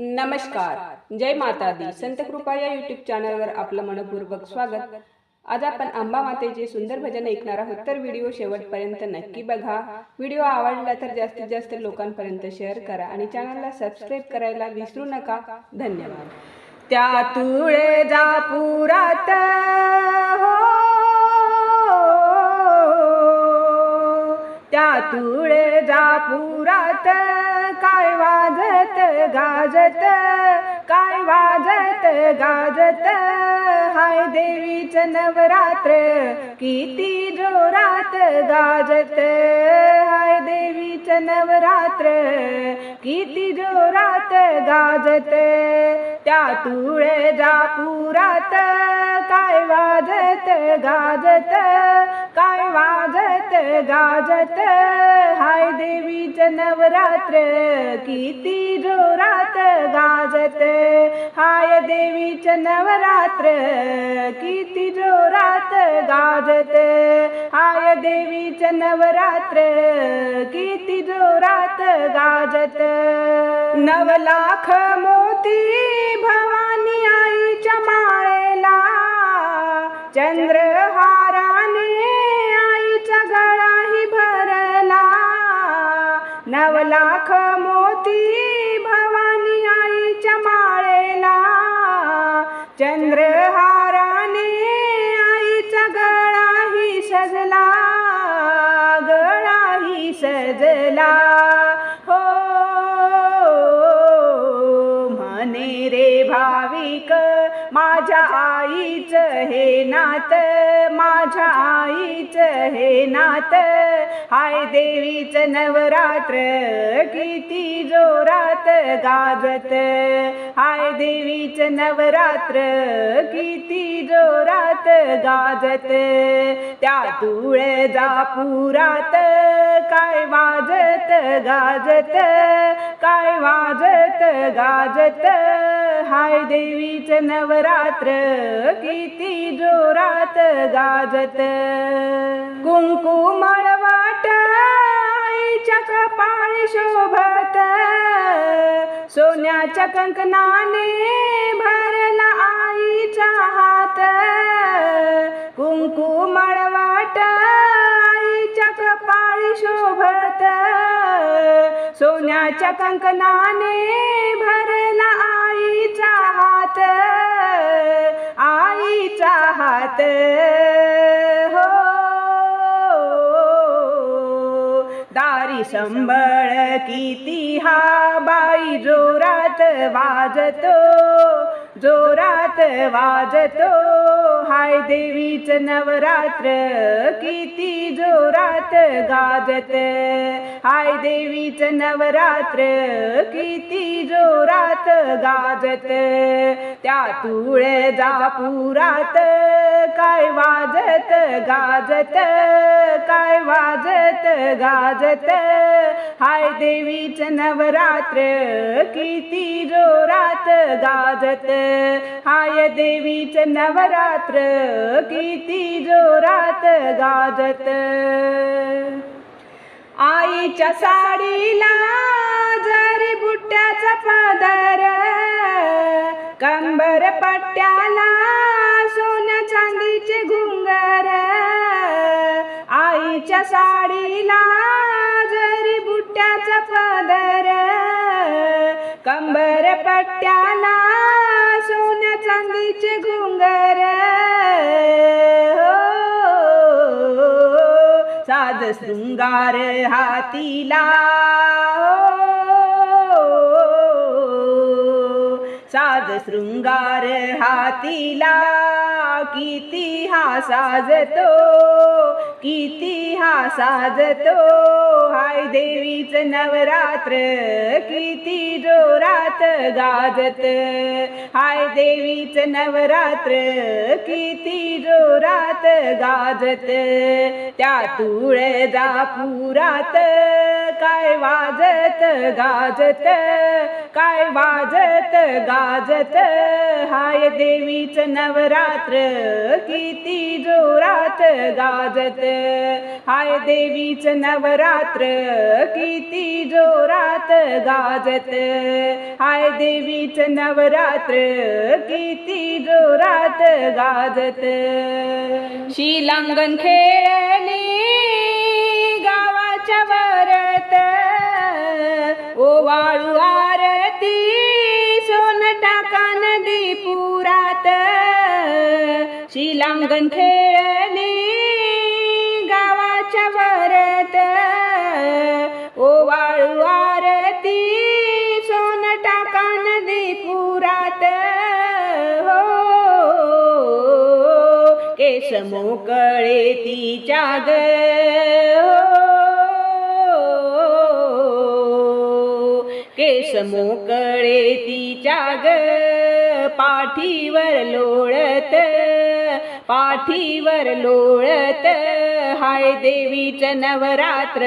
नमस्कार. जय माता दी संत कृपा या युट्यूब चॅनलवर आपलं मनपूर्वक स्वागत. आज आपण अंबा मातेचे सुंदर भजन ऐकणार आहोत. तर व्हिडिओ शेवटपर्यंत नक्की बघा. व्हिडिओ आवडला तर जास्तीत जास्त लोकांपर्यंत शेअर करा आणि चॅनलला सबस्क्राईब करायला विसरू नका. धन्यवाद. त्या तुळे जा पुरात हो! त्या तुळे जा पुरात काय वाजत गाजत काय वाजत गाजत? हाय देवीच नवरात्र किती जोरात गाजत? हाय देवीच नवरात्र किती जोरात गाजत? त्या तुळे जा पुरात काय वाजत गाजत. काय वाजत गाजत. हाय देवीच नवरात्र किती जोरात गाजत. हाय देवीच नवरात्र किती जोरात गाजत. हाय देवीच नवरात्र किती जोरात गाजत. नव लाख लाख मोती भवानी आईच्या माळेला. चंद्रहाराने आईचा गळाही सजला. गळाही सजला. हो म्हणे रे भाविक माझ्या आईचं हे नात माझ्या आईचं हे नात हाय देवीचं नवरात्र किती जोरात गाजत. हाय देवीचं नवरात्र किती जोरात गाजत. त्या तुळेजा पुरात काय वाजत गाजत. काय वाजत गाजत. हाय देवीचं नवरात्र किती जोरात गाजत. कुंकू मळवाट आईच्या कपाळी शोभत. सोन्याच्या कंकणाने भरला आईचा हात. कुंकू मळवाट आईच्या कपाळी शोभत. सोन्याच्या कंकणाने भरला आईचा हात. आईचा हो। दारी संबळ किती हा बाई जोरात वाजतो। जोरात वाजतो. हाय देवीचं नवरात्र किती जोरात गाजत. हाय देवीचं नवरात्र किती जोरात गाजत. त्या तुळे काय वाजत गाजत काय वाजत गाजत. हाय देवीचं नवरात्र किती जोरात गाजत. हाय देवीच नवरात्र किती जोरात गाजत. आईच्या साडीला जरी बुट्ट्याचा पादर कंबर पट्ट्याला सोन्या चांदीचे घुंगर. आईच्या साडीला जरी बुट्ट्याचा पादर कंबर पट्ट्याला सोन्या चांदीचे घुंगर. हो साज शृंगार हातीला. हो, साज शृंगार हातीला. किती हा साजतो. किती हा साजतो. हाय देवीचं नवरात्र किती जोरात गाजत. हाय देवीचं नवरात्र किती जोरात गाजत. त्या तुळे जा पुरात काय वाजत गाजत काय वाजत गाजत. हाय देवीच नवरात्र किती जोरात गाजत. हाय देवीच नवरात्र किती जोरात गाजत. हाय देवीच नवरात्र किती जोरात गाजत. शिलांगण खेळली गावाच्या वरत. ओवाळू शिलांगण खेळली गावाच्या वरत. ओवाळू आरती सोन टाकान नदी पुरात. हो केस मोकळे तिच्या ग. हो. केस मोकळे तिच्या ग. पाठीवर लोळत. पाठीवर लोळत. हाय देवीच नवरात्र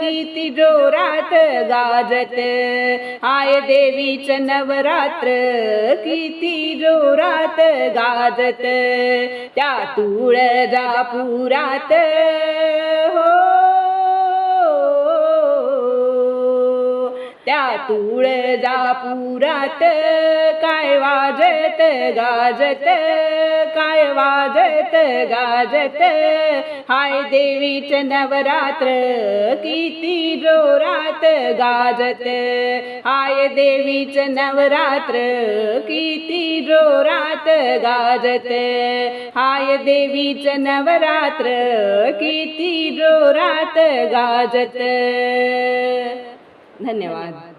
किती जोरात गाजत. हाय देवीच नवरात्र किती जोरात गाजत. त्या तुळजापुरात हो. त्या तुळजापुरात काय वाजत गाजत काय वाजत गाजत? हाय देवीच नवरात्र किती जोरात गाजत? हाय देवीच नवरात्र किती जोरात गाजत? हाय देवीच नवरात्र किती जोरात गाजत? धन्यवाद।